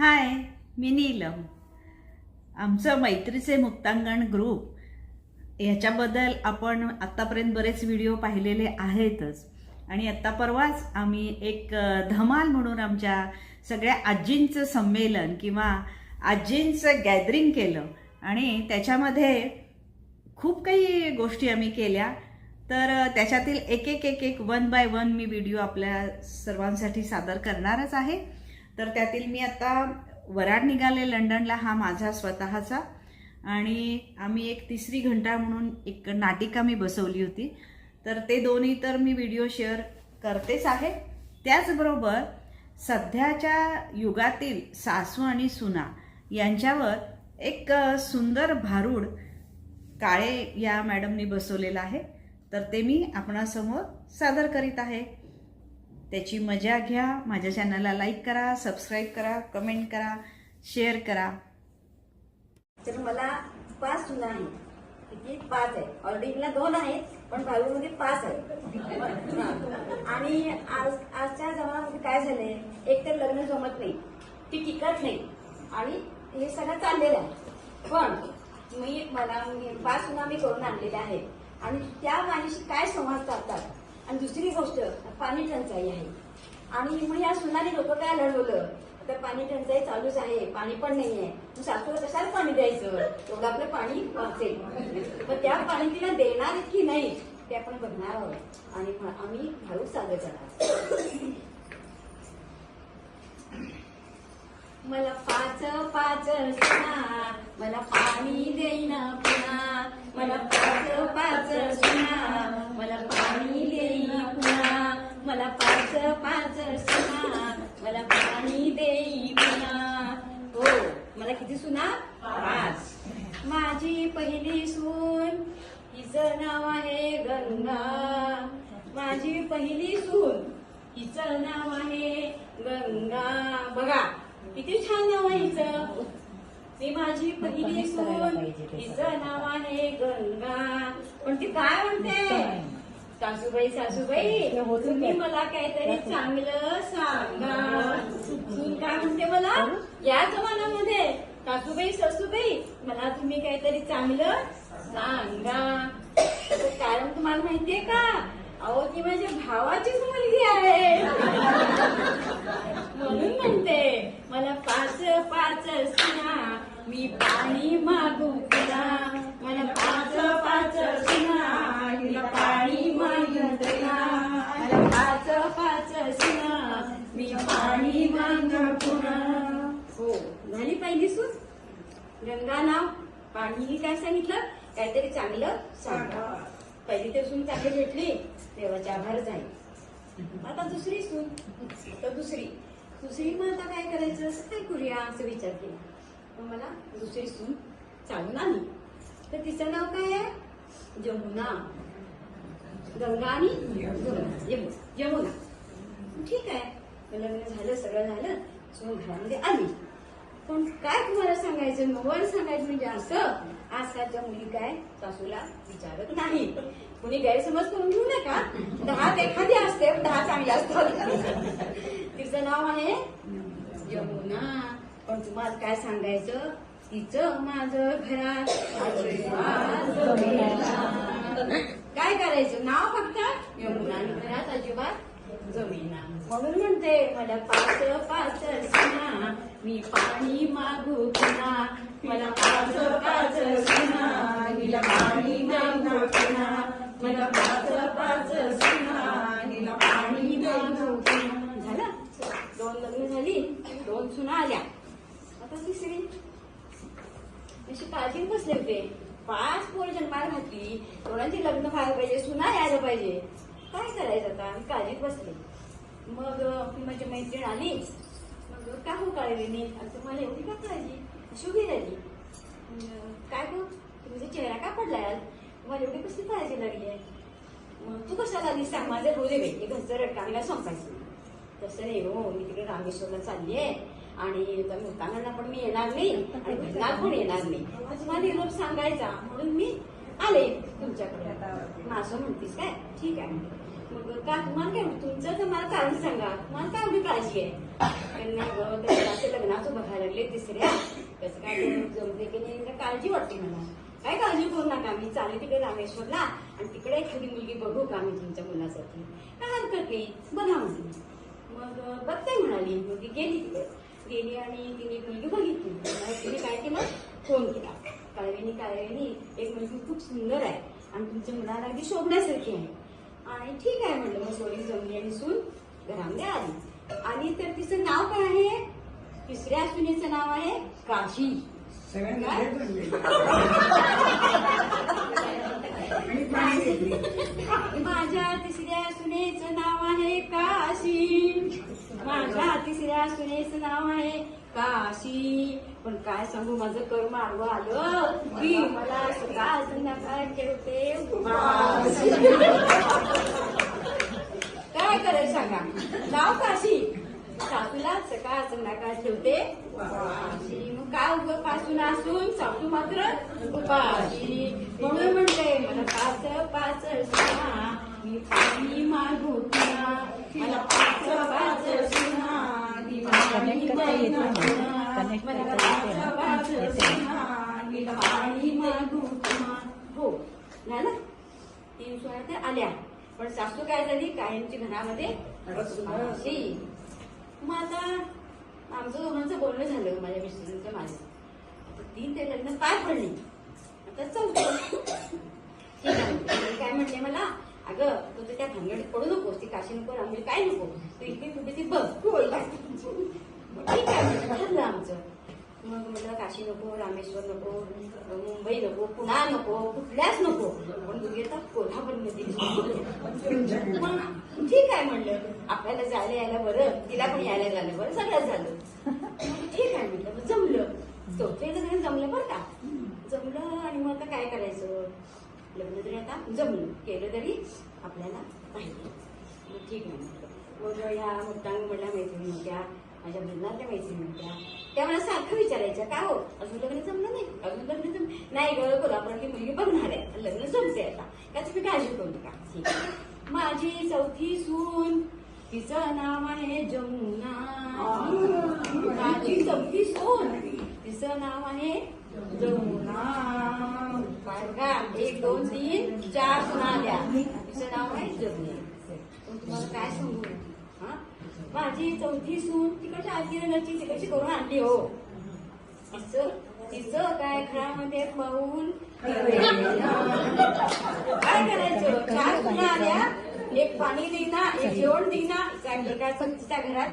हाय मी नीलम. आमचं मैत्रीचे मुक्तांगण ग्रुप याच्याबद्दल आपण आत्तापर्यंत बरेच व्हिडिओ पाहिलेले आहेतच. आणि आत्ता परवाच आम्ही एक धमाल म्हणून आमच्या सगळ्या आजींचं संमेलन किंवा आजींचं गॅदरिंग केलं. आणि त्याच्यामध्ये खूप काही गोष्टी आम्ही केल्या. तर त्याच्यातील एक एक एक एक वन बाय वन मी व्हिडिओ आपल्या सर्वांसाठी सादर करणारच आहे. तर त्यातील मी आता वराड निघाले लंडनला हा माझा स्वतःचा. आणि आम्ही एक तिसरी घंटा म्हणून एक नाटिका मी बसवली होती. तर ते दोन्ही तर मी व्हिडिओ शेअर करतेच आहे. त्याचबरोबर सध्याच्या युगातील सासू आणि सुना यांच्यावर एक सुंदर भारूड काळे या मॅडमनी बसवलेलं आहे. तर ते मी आपणासमोर सादर करीत आहे. त्याची मजा घ्या. माझ्या चॅनलला लाईक करा सबस्क्राईब करा कमेंट करा शेअर करा. तर मला पाच सुना आहे. किती? पाच आहे. ऑलरेडी मला दोन आहेत पण भावीमध्ये पाच आहे आणि आज आजच्या जमान्यामध्ये काय झालंय? एक तर लग्न जमत नाही. ती टिकत नाही. आणि हे सगळं चाललेलं आहे. पण मी मला पाच सुना मी करून आणलेल्या आहेत. आणि त्या माझ्याशी काय संवाद साधतात? आणि दुसरी गोष्ट पाणी टंचाई आहे. आणि मग या सुनारी लोक काय लढवलं तर पाणी टंचाई चालूच आहे पाणी पण नाहीये. मग सासूला कशाला पाणी द्यायचं? तेवढं आपलं पाणी वाचेल. पण त्या पाणी तिला देणार की नाही ते आपण बघणार आहोत. आणि आम्ही भाऊक सादर करणार मला पाच पाच सुना मला पाणी देईन पुन्हा मला पाच पाच सुना मला पाणी मला पाच पाच सुना मला पाणी देई पुन्हा हो मला किती सुना? पाच. माझी पहिली सून हिचं नाव आहे गंगा. माझी पहिली सून हिचं नाव आहे गंगा. बघा किती छान नाव आहे हिचं. ती माझी पहिली सून हिचं नाव आहे गंगा. पण ती काय म्हणते? सासूबाई सासूबाई तुम्ही मला काहीतरी चांगलं सांगा. सून काय म्हणते मला? या जमान्यामध्ये. सासूबाई सासूबाई मला तुम्ही काहीतरी चांगलं सांगा. कारण तुम्हाला माहितीये का? अहो ती माझ्या भावाचीच मुलगी आहे. म्हणून म्हणते मला पाच पाच सुना मी पाणी मागू तुला. मला पाच सुना तिला पाणी मागू तुला मला पाच पाच सुना मी पाणी मागू तुला हो पहिली सून गंगा नाव पाणी काय सांगितलं? काहीतरी चांगलं सांगा. पहिली तर सून चांगली भेटली देवाचे आभारच आहे आता दुसरी सून. तर दुसरी. दुसरी मग आता काय करायचं? असं काय करूया? असं विचार केला. मग मला दुसरी सून चालून आली. तर तिचं नाव काय आहे? जमुना. गंगा आणि जमुना. यमु- जमुना ठीक आहे. लग्न झालं सगळं झालं. सून घरामध्ये आली. पण काय तुम्हाला सांगायचं? नवल सांगायचं म्हणजे असं? आजकालच्या मुली काय सासूला विचारत नाही. कुणी गैरसमज करून घेऊ नका. दहा एखादी असते पण दहा चांगल्या असतात. तिचं नाव आहे यमुना. पण तुम्हाला काय सांगायचं? तिचं माझं घरात काय करायचं? नाव फक्त यमुना आणि घरात अजिबात जमीना म्हणून म्हणते मला पाच पाच सुना मी पाणी मागू पुन्हा. मला पाच पाच सुना हिला पाणी मागू पुन्हा. मला पाच पाच सुना हिला पाणी मागू पुन्हा. झालं? दोन लग्न झाली दोन सुना आल्या. आता तिसरी. अशी काळजी बसले होते. पाच पोर जन्माला घातली. कोणाची लग्न व्हायला पाहिजे सुना यायला पाहिजे. काय करायचं आता? मी काळजीत बसले. मग ती माझी मैत्रीण आली मग का हो असं मला एवढी का काळजी? झाली मग काय गं? तुझा चेहरा का पडलाय मला एवढी कसली काळजी लागली आहे? मग तू कशाला आली सांग? माझं बाई हे घरचं रटकामीला संपायचं. तसं नाही हो मी तिकडे रामेश्वरला चालली आहे. आणि मुक्तांगणला पण मी येणार नाही. आणि भजनात पण येणार नाही. तुम्हाला निरोप सांगायचा. म्हणून मी आले तुमच्याकडे. मग असं म्हणतीस काय? ठीक आहे. मग का तुम्हाला काय तुमचं तर मला कारण सांगा. तुम्हाला काय एवढी काळजी आहे? तर नाही गं, तर लग्नाचं बघायला लागले तिसऱ्या. कसं काय जमते की नाही? म्हणजे काळजी वाटते मला. काय काळजी करू नका. मी चालले तिकडे रामेश्वरला आणि तिकडे एखादी मुलगी बघू का मी तुमच्या मुलासाठी? काय हरकत नाही. बघा म्हटली मग अं, बघते म्हणाली. मुलगी गेली तिकडे. गेली आणि तिने मुलगी बघितली. तिने काय केलं? फोन केला. काळवेनी काळवेनी एक मुलगी खूप सुंदर आहे. आणि तुमच्या मुलाला अगदी शोभण्यासारखी आहे. आणि ठीक आहे म्हटलं मग सोरी जमली आणि सून घरामध्ये आली. आणि तर तिचं नाव काय आहे? तिसऱ्या सुनेचं नाव आहे काशी. काय? माझ्या तिसऱ्या सुनेचं नाव आहे काशी. माझ्या तिसऱ्या सुनेचं नाव आहे काशी. पण काय सांगू माझं कर्म आडवं आलं. की मला सकाळ संध्याकाळ ठेवते. काय करेल सांगा? नाव काशी. सासूला सकाळ संध्याकाळ ठेवते मग काय उगपासून असून सासू मात्र उपाशी म्हणून म्हणते मला पाच पाच सुना मी पाणी मागू तुला मला पाच पाच सुना मी पाणी मला पाच पाच सुना मी पाणी मागू हो ना तीन आल्या. पण सासू काय झाली? कायमची घरामध्ये मग आता आमचं दोघांचं बोलणं झालं माझ्या मिस्टरांचं माझं आता तीन ते लग्न पाय पडली आता चौथं ठीक आहे. काय म्हणले मला? अगं तू तर त्या भानगडीत पडू नकोस. ती काशी नको रांगोळी काय नको? तू इथे कुठे ती बघ होय ठीक आहे. ठरलं आमचं. मग म्हटलं काशी नको रामेश्वर नको मुंबई नको पुणा नको कुठल्याच नको. पण तू येतात कोल्हापूरमध्ये. ठीक आहे म्हणलं. आपल्याला जायला यायला बरं तिला पण यायला झालं बरं सगळ्यात झालं. ठीक आहे म्हटलं मग जमलं. चौथे लग्न जमलं बरं का. जमलं आणि मग आता काय करायचं? लग्न तरी आता जमलं. केलं तरी आपल्याला पाहिजे. मग ठीक आहे म्हटलं. मग ह्या मुक्तांग म्हणल्या मैत्रिणी होत्या माझ्या बहिणातल्या मैत्रिणी होत्या त्या मला सारखं विचारायच्या का हो? अजून लग्न जमलं नाही? अजून लग्न जम नाही ग कोल्हापुरातली मुलगी बघणार आहे. लग्न जमते आता. काय तुम्ही काळजी करू नका. माझी चौथी सून तिचं नाव आहे जमुना. माझी चौथी सून. तिचं नाव आहे जमुना. का एक दोन तीन चार सुना आल्या तिचं नाव आहे जमुना. तुम्हाला काय सांगू? हा? माझी चौथी सून तिकडच्या आजी रंगाची तिकडची करून आणली हो. तिचं तिचं काय घरामध्ये पाहून काय करायचं? चार सुना आल्या एक पाणी देईना एक जेवण देईना काय प्रकारचं तिच्या घरात